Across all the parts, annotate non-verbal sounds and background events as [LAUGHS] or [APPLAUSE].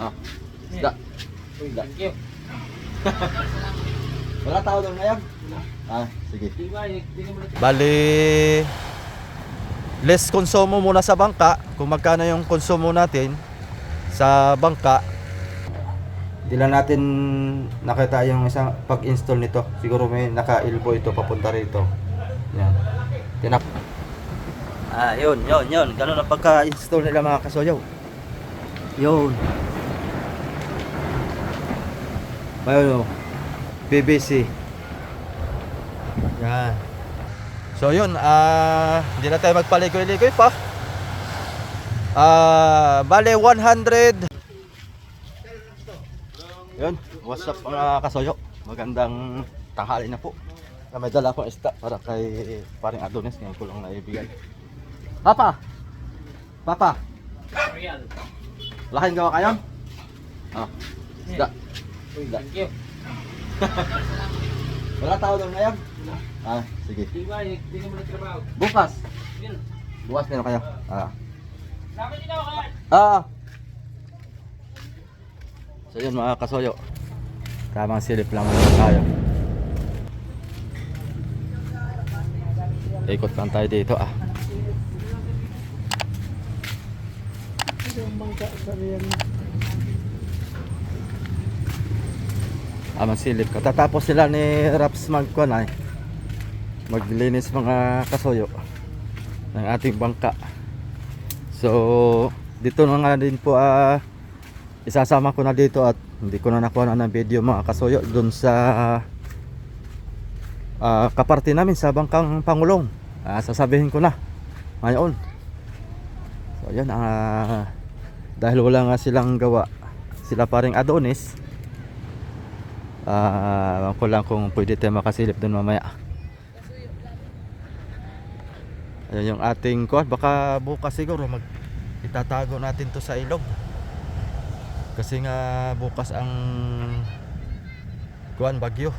Ah. Thank you. [LAUGHS] Wala tao doon ngayon? Ah, sige. Natin. Bali, less konsumo muna sa bangka. Kung magkano yung konsumo natin sa bangka. Hindi lang natin nakita yung isang pag-install nito. Siguro may naka-elbow ito papunta rito. Yan. Tinap. Ah, yun, yun, yun. Ganun ang pagka-install nila mga kasoyaw. Yun. Ayun o. PVC. Yan. So yun, ah, hindi na tayo magpaligoy-ligoy pa. Ah, bale 100. Yun, what's up mga kasoyo? Magandang tanghali na po. Na may dala akong isda para kay paring Adonis ngayon ko lang naibigay. Papa! Papa! Real. Laking gawa kayo? Ah, isda. Thank you. Wala tao doon ngayon? Ah, sige. Di ba, hindi naman nagtrabaho. Bukas. Yun. Bukas meron kayo. Ah. Sama din ako kayan. Ah. So yun mga kasoyo. Tamang silip lang muna tayo. Ikot lang tayo dito ah. Amang silip. Katatapos sila ni Raps magkuhan ay maglinis mga kasoyo ng ating bangka. So, dito na nga din po ah, isasama ko na dito at hindi ko na nakuha na ng video mga kasoyo dun sa ah, kaparte namin sa bangkang Pangulong. Ah, sasabihin ko na ngayon. So, yan ah, dahil wala nga silang gawa sila paring Adonis ah, ko lang kung pwede tayo makasilip dun mamaya. Ayan yung ating kuwan. Baka bukas siguro mag itatago natin to sa ilog. Kasi nga bukas ang kuwan bagyo.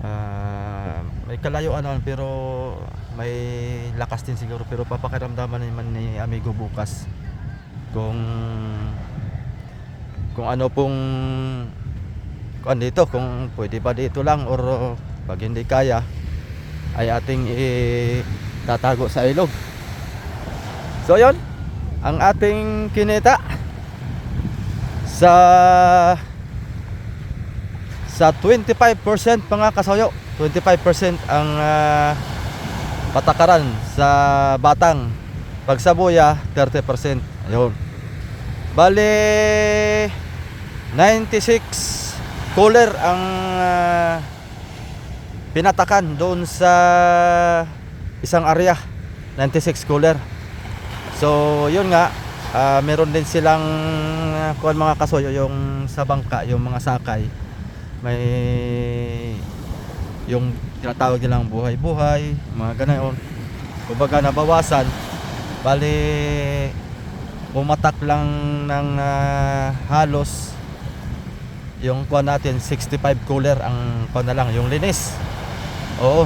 Ah, may kalayuan naman pero may lakas din siguro pero papakiramdaman naman ni amigo bukas kung kung ano pong kuan dito kung pwede ba dito lang or pag hindi kaya ay ating itatago sa ilog. So yon ang ating kinita sa sa 25% mga kasayo. 25% ang ah, patakaran sa batang. Pag sa buya 30% ayun. Bale 96 cooler ang ah, pinatakan doon sa isang area. 96 cooler so yun nga ah, meron din silang uh, kuan mga kasoyo yung sa bangka yung mga sakay. May yung tinatawag nilang buhay-buhay mga ganayon kumbaga nabawasan. Bali pumatak lang ng ah, halos yung kuha natin 65 cooler ang kuha na lang yung linis. Oo.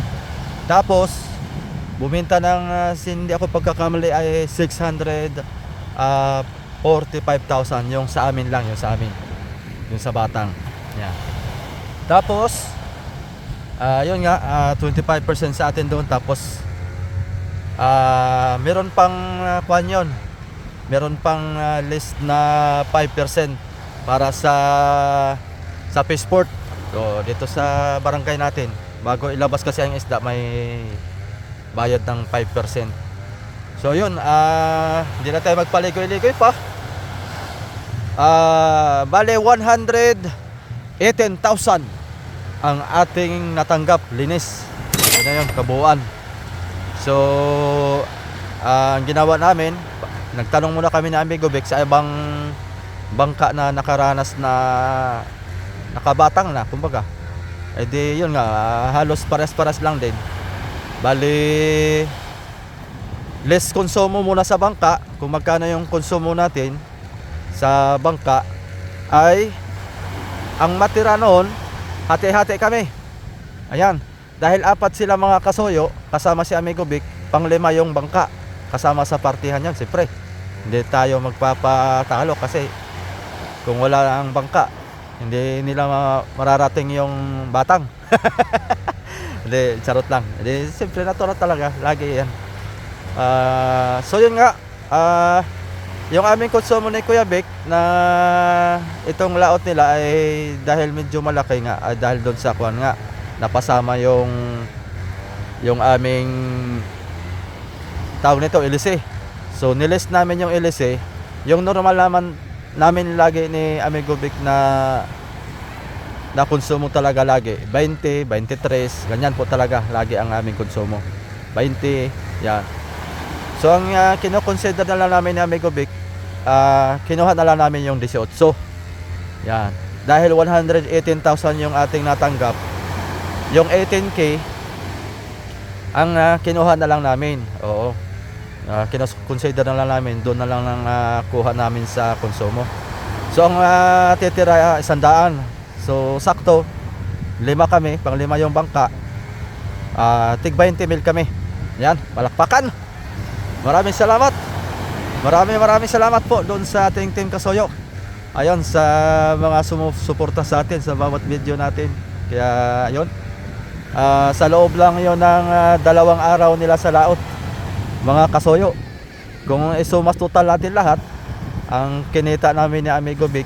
Tapos buminta ng sin- hindi ako pagkakamali ay 600 ah, 45,000 yung sa amin lang yung sa amin. Yung sa batang. Yeah. tapos ah, yun nga ah, 25% sa atin doon. Tapos ah, meron pang uh, kwan yun. Meron pang ah, list na 5% para sa sa Fishport. So dito sa barangay natin, bago ilabas kasi ang isda may bayad ng 5%. So yun, ah hindi na tayo magpaligoy-ligoy pa. Ah, bale 118,000 ang ating natanggap linis. Yan na yun, kabuuan. So, ah, ang ginawa namin, nagtanong muna kami ni Amigo Vic sa ibang bangka na nakaranas na nakabatang na, kumbaga. Eh di yun nga, halos pares-pares lang din. Bali, less konsumo muna sa bangka, kung magkano yung konsumo natin sa bangka, ay ang matira noon, hati-hati kami. Ayan, dahil apat sila mga kasoyo, kasama si Amigo Vic, panglima yung bangka, kasama sa partihan yan, siyempre. Hindi tayo magpapatalo kasi kung wala ang bangka, hindi nila ma- mararating yung batang. [LAUGHS] Hindi, charot lang. Hindi, siyempre natural talaga. Lagi yan. Ah, so yun nga, ah, yung aming konsumo ni Kuya Vic na itong laot nila ay dahil medyo malaki nga, ay dahil doon sa kuan nga, napasama yung yung aming tawag nito, LC. So nilist namin yung LC, yung normal naman namin lagi ni Amigo Vic na na konsumo talaga lagi. 20, 23, ganyan po talaga lagi ang aming konsumo. 20, yan. So ang uh, kinoconsider na lang namin ni Amigo Vic ah, kinuha na lang namin yung 18 yan. Dahil 118,000 yung ating natanggap. Yung 18k ang ah, kinuha na lang namin. Oo uh, consider na lang namin doon na lang ang ah, kuha namin sa konsumo so ang ah, titira uh, isandaan So sakto, lima kami, pang lima yung bangka. Ah, tig 20 mil kami. Yan, palakpakan. Maraming salamat. Maraming maraming salamat po doon sa ating Team Kasoyo. Ayon sa mga sumusuporta sa atin sa bawat video natin. Kaya ayun. Ah, sa loob lang 'yon ng ah, dalawang araw nila sa laot. Mga kasoyo. Kung isumas total natin lahat, ang kinita namin ni Amigo Vic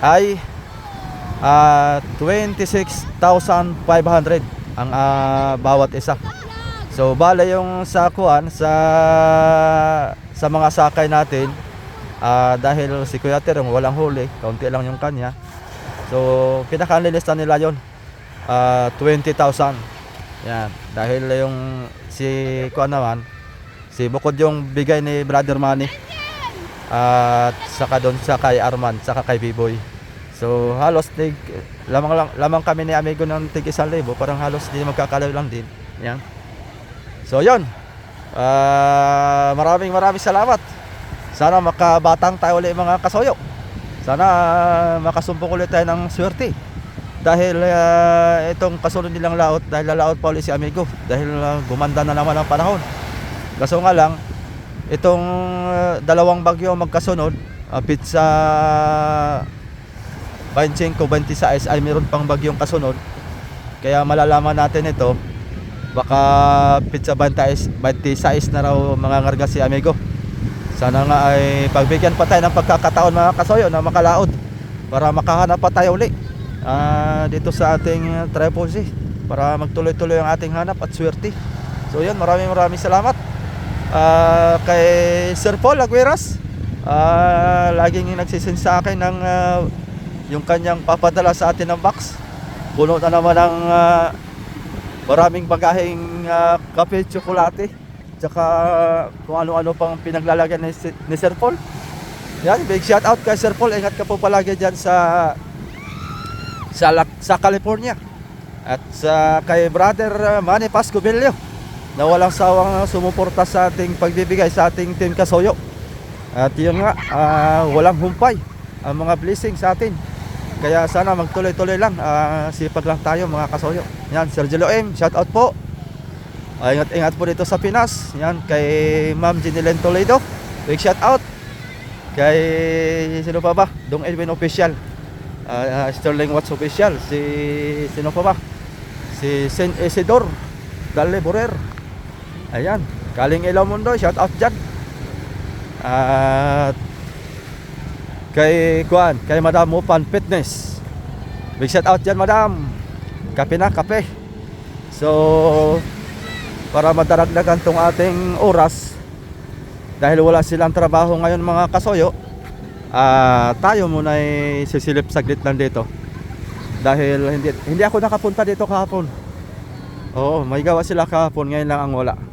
ay ah 26,500 ang ah, bawat isa. So bale yung sa kuan sa sa mga sakay natin ah, dahil si Kuya Terong walang huli, kaunti lang yung kanya. So pinakanilista nila yon ah 20,000. Yan, dahil yung si kuan naman si bukod yung bigay ni Brother Manny at saka doon sa kay Arman, saka kay B-Boy. So halos tig lamang lang lamang kami ni amigo ng tig 1,000, parang halos di magkakalayo lang din. Yan. So yon. Ah, maraming maraming salamat. Sana makabatang tayo ulit mga kasoyo. Sana ah, makasumpong ulit tayo ng swerte. Dahil ah, itong kasunod nilang laot, dahil lalaot pa ulit si amigo. Dahil ah, gumanda na naman ang panahon. Kaso nga lang, itong ah, dalawang bagyo magkasunod, uh, pizza 25, 26 ay meron pang bagyong kasunod. Kaya malalaman natin ito. Baka pizza 26, 26 na raw mga ngarga si amigo. Sana nga ay pagbigyan pa tayo ng pagkakataon mga kasoyo na makalaod para makahanap pa tayo uli ah, dito sa ating uh, C para magtuloy-tuloy ang ating hanap at swerte. So yun, maraming maraming salamat Ah, kay Sir Paul Agueras. Ah, laging nagsisend sa akin ng ah, yung kanyang papadala sa atin ng box. Puno na naman ng ah, maraming bagaheng ah, kape, tsokolate, tsaka kung ano-ano pang pinaglalagyan ni, ni Sir Paul. Yan, big shout out kay Sir Paul. Ingat ka po palagi dyan sa sa, sa California. At sa kay brother uh, Manny Pascobilio na walang sawang sumuporta sa ating pagbibigay sa ating Team Kasoyo. At yun nga, ah, walang humpay ang mga blessing sa atin. Kaya sana magtuloy-tuloy lang, ah, sipag lang tayo mga kasoyo. Yan, Sir Jello shout out po. Ah, ingat-ingat po dito sa Pinas. Yan, kay Ma'am Jinilen Toledo, big shout out. Kay, sino pa ba? Dong Edwin Official. Ah, ah, Sterling Watts Official. Si, sino pa ba? Si Saint Isidore Dalle Borer. Ayan, Kaling Ilaw Mundo, shout out dyan. At kay Kuan, kay Madam Upan Fitness. Big shout out dyan, Madam. Kape na, kape. So, para madaragdagan tong ating oras, dahil wala silang trabaho ngayon mga kasoyo, ah tayo muna ay sisilip saglit lang dito. Dahil hindi, hindi ako nakapunta dito kahapon. Oo, may gawa sila kahapon, ngayon lang ang wala.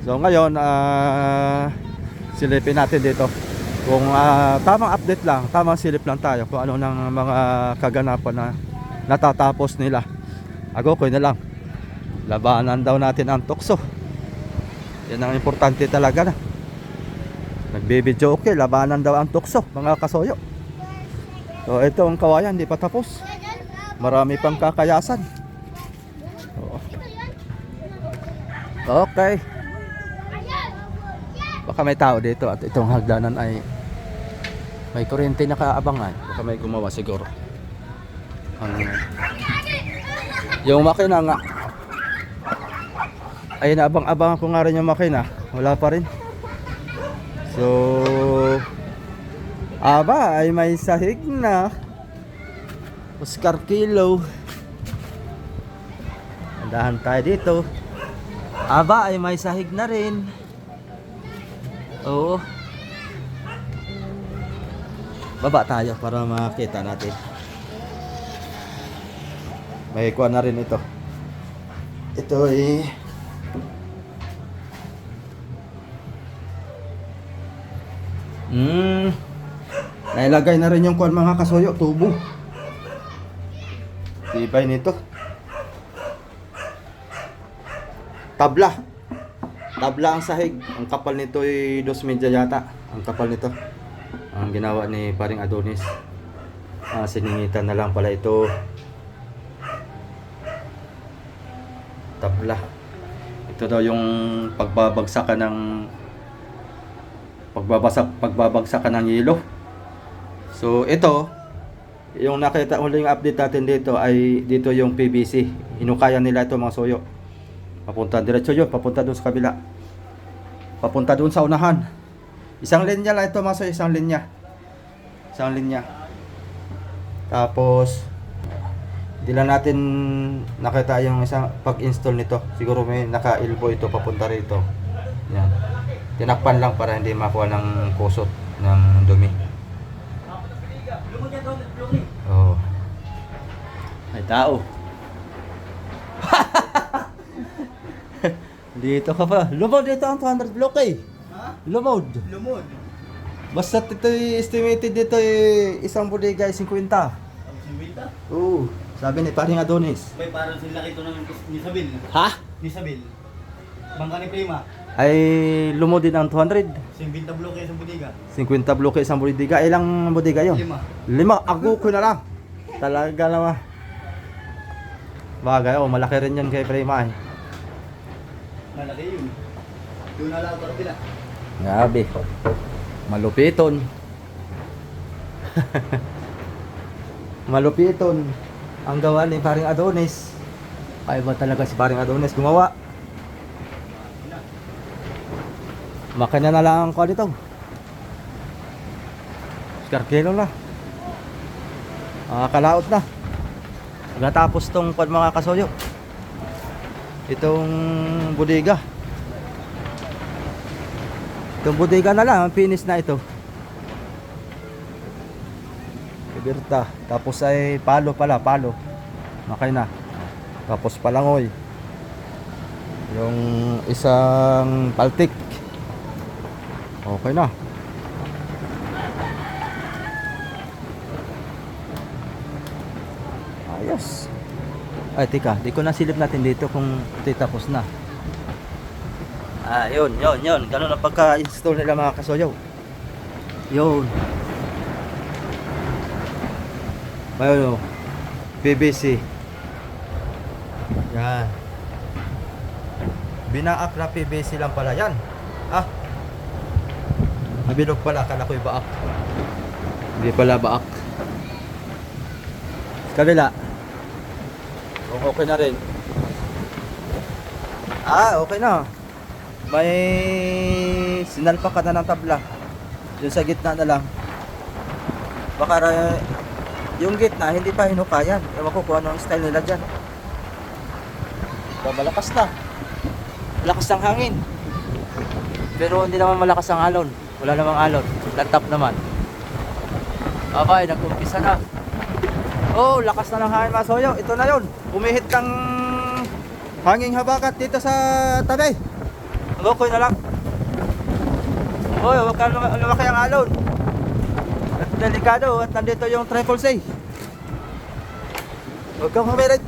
So ngayon, ah silipin natin dito. Kung ah, tamang update lang, tamang silip lang tayo kung ano ng mga kaganapan na natatapos nila. Ako ko na lang. Labanan daw natin ang tukso. Yan ang importante talaga na. Nagbibidyo okay, labanan daw ang tukso, mga kasoyo. So ito ang kawayan, hindi pa tapos. Marami pang kakayasan. Okay. Baka may tao dito at itong hagdanan ay May kuryente nakaabangan. Baka may gumawa siguro. Ang yung makina nga. Ayun, abang-abang ko nga rin yung makina. Wala pa rin. So, aba ay may sahig na. Oscar Kilo. Andahan tayo dito. Aba ay may sahig na rin. Oo. Baba tayo para makita natin. May kuha na rin ito. Ito ay Hmm. Nailagay na rin yung kuha mga kasuyo, tubo. Tibay nito. Tabla. Tabla ang sahig. Ang kapal nito ay 2 media yata. Ang kapal nito. Ang ginawa ni paring Adonis. Ah, siningitan na lang pala ito. Tabla. Ito daw yung pagbabagsakan ng pagbabagsak pagbabagsakan ng yelo. So ito, yung nakita uling update natin dito ay dito yung PVC. Hinukaya nila ito mga soyo. Papunta diretso yun, papunta doon sa kabila. Papunta doon sa unahan. Isang linya lang ito mga soyo, isang linya. Isang linya. Tapos hindi lang natin nakita yung isang pag-install nito. Siguro may naka-elbow ito papunta rito. Yan. Tinakpan lang para hindi makuha ng kusot ng dumi. Oo. May tao. Dito ka pa. Lumod dito ang 200 block eh. Ha? Lumod. Lumod. Basta ito estimated dito eh, isang bodega ay 50. Ang simbita. Oo. Sabi ni paring Adonis. May parang sila ito ng ni Sabil. Ha? Ni Sabil. Bangka ni Prima. Ay lumod din ang 200. Simbita bloke sa budiga. 50 bloke isang bodega. Ilang bodega yun? Lima. Lima. Ako ko na lang. Talaga naman. Bagay, oh, malaki rin yan kay Prima eh. Malaki yun. Doon na lang ako pila. Grabe. Malupiton. Malupiton. Ang gawa ni paring Adonis. Ay ba talaga si paring Adonis gumawa? Makanya na lang ko dito. Skarkelo na. Makakalaot na. Pagkatapos tong pad mga kasoyo. Itong bodega. Itong bodega na lang, ang finish na ito. Ibirta. Tapos ay palo pala, palo. Makay na. Tapos palangoy. Yung isang paltik. Okay na. Ayos. Ay, tika. Di ko nasilip natin dito kung ito'y tapos na. Ah, yun, yun, yun. Ganun ang pagka-install nila mga kasoyaw. Yun. Ayun, oh. PVC. Yan. Binaak na PVC lang pala yan. Ah. Nabilog pala, akala ko'y baak. Hindi pala baak. Sa kabila. Okay na rin. Ah, okay na. May sinalpa ka na ng tabla. Yung sa gitna na lang. Baka yung gitna hindi pa hinukayan. Ewan ko kung ano ang style nila dyan. Ba, malakas na. Malakas ang hangin. Pero hindi naman malakas ang alon. Wala namang alon. Lantap naman. Abay, nag-umpisa na. Oh, lakas na ng hangin mga soyo. Ito na yon. Umihit ng hanging habakat dito sa tabi. Lukoy na lang. Oy, huwag ka luma- lumaki ang alon. At delikado at nandito yung triple C. Huwag kang humirit.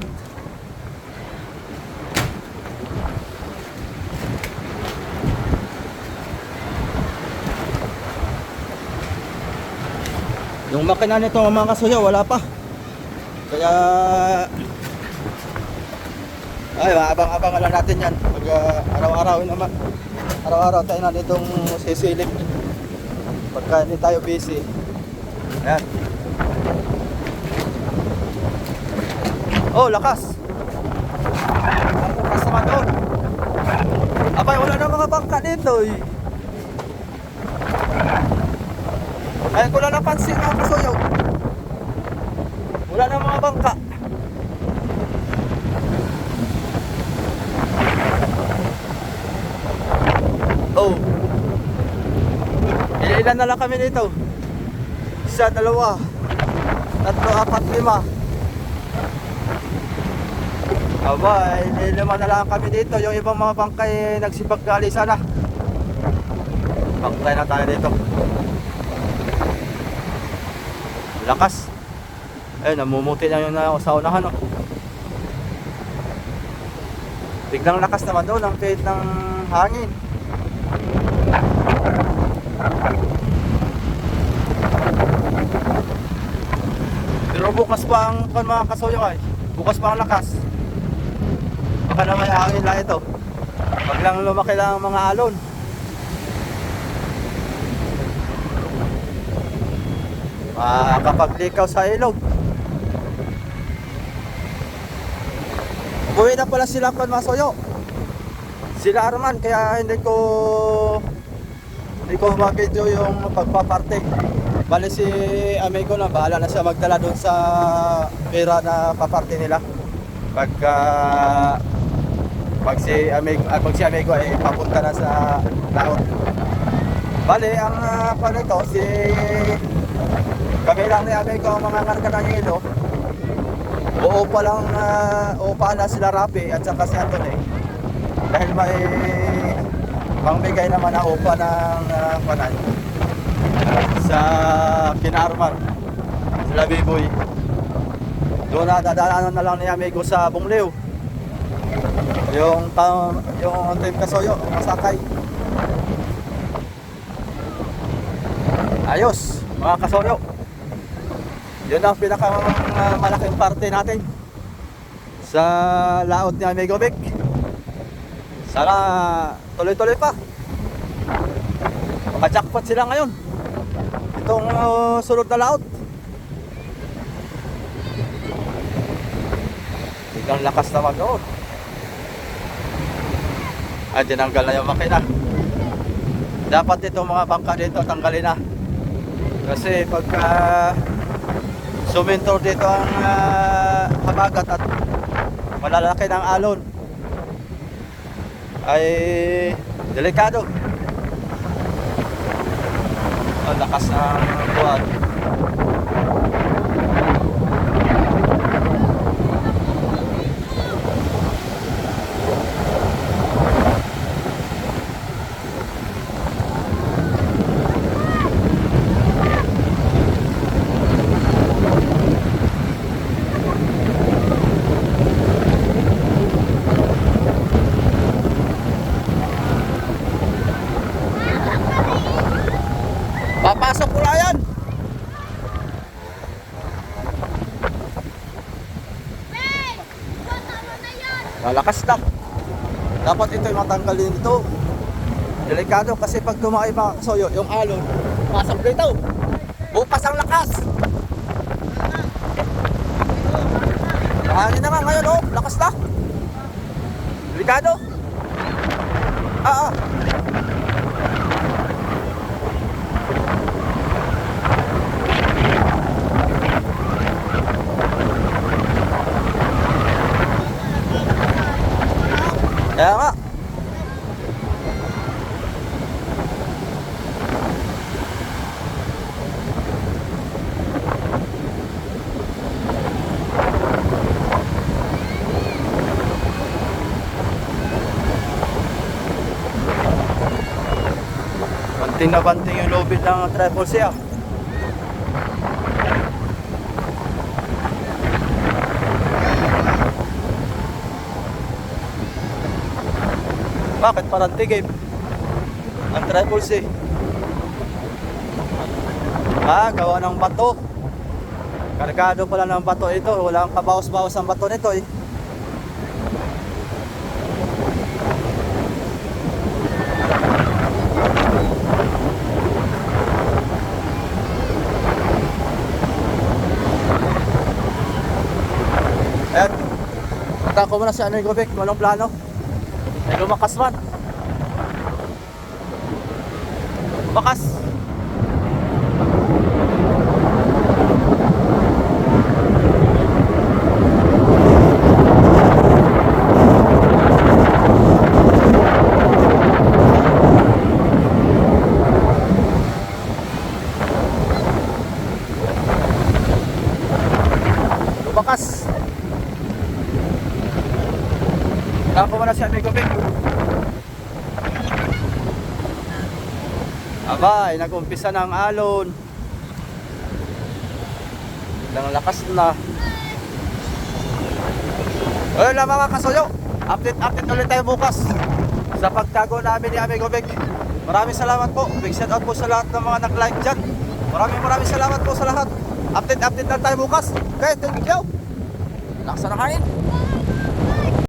Yung makina nito mga kasuya wala pa. Kaya ay abang-abang lang natin yan. Pag ah, araw-araw naman. Araw-araw tayo na ditong sisilip. Pagka hindi tayo busy. Ayan. Oh, lakas. Ang lakas naman doon. Abay, wala na mga bangka dito eh. Ay, ko lang napansin mga kasuyo. Wala na mga bangka. Oh. Ilan na lang kami dito? Isa, dalawa, tatlo, apat, lima. Aba, eh, na lang kami dito. Yung ibang mga bangkay nagsipag gali sana. Bangkay na tayo dito. Lakas. Eh, namumuti na yung na sa unahan. Oh. Biglang lakas naman doon ang pihit ng hangin. Pero bukas pa ang kan mga kasuyo ay. Bukas pa ang lakas. Baka naman hangin lang ito. Pag lang lumaki lang ang mga alon. Makakapaglikaw sa ilog. Buwi na pala sila kan mga soyo. Sila Arman kaya hindi ko hindi ko ma-video yung pagpaparte. Bale si amigo na bahala na siya magdala doon sa pera na paparte nila. Pagka pag si amigo ah, pag si amigo ay papunta na sa laot. Bale ang uh, nito si kami lang ni amigo ang mga karga ng hilo. Oo pa lang uh, oo pa na sila Rapi at saka si Anthony. Dahil may pangbigay naman na upa ng uh, panay sa Kinarman sila Biboy. Doon na dadaanan na lang ni Amigo sa Bunglew yung tam, yung team kasoyo masakay. Ayos mga kasoyo. Yun ang pinaka malaking parte natin sa laot ni Amigo Vic. Sana tuloy-tuloy pa. Makajackpot sila ngayon itong uh, sunod na laot. Biglang lakas naman doon ay tinanggal na yung makina. Dapat itong mga bangka dito tanggalin na. Kasi pagka sumintor dito ang uh, habagat at malalaki ng alon ay delikado ang lakas ng buwan papasok ko na yan malakas na. Dapat ito yung matanggal din ito. Delikado kasi pag tumakay mga kasoyo yung alon pasok dito bukas ang lakas. Hangin na nga ngayon oh. Lakas na. Delikado. Ah ah Kaya nga. Banting na banting yung lobit ng triple C ah. Bakit parang tigib? Ang triple C. Ah, gawa ng bato. Kargado pala ng bato ito. Walang kabawas-bawas ang bato nito eh. Tako mo na si Anoy Gobek anong plano. Ay lumakas man. Lumakas. Lumakas. Tako mo na si Anoy Gobek. Abay, nag-umpisa na ang alon. Ilang lakas na. Ayun lang mga kasuyo. Update, update ulit tayo bukas. Sa pagtago namin ni Amigo Bek. Maraming salamat po. Big shout out po sa lahat ng mga nag-like dyan. Maraming maraming salamat po sa lahat. Update, update lang tayo bukas. Okay, thank you. Laksa na kain.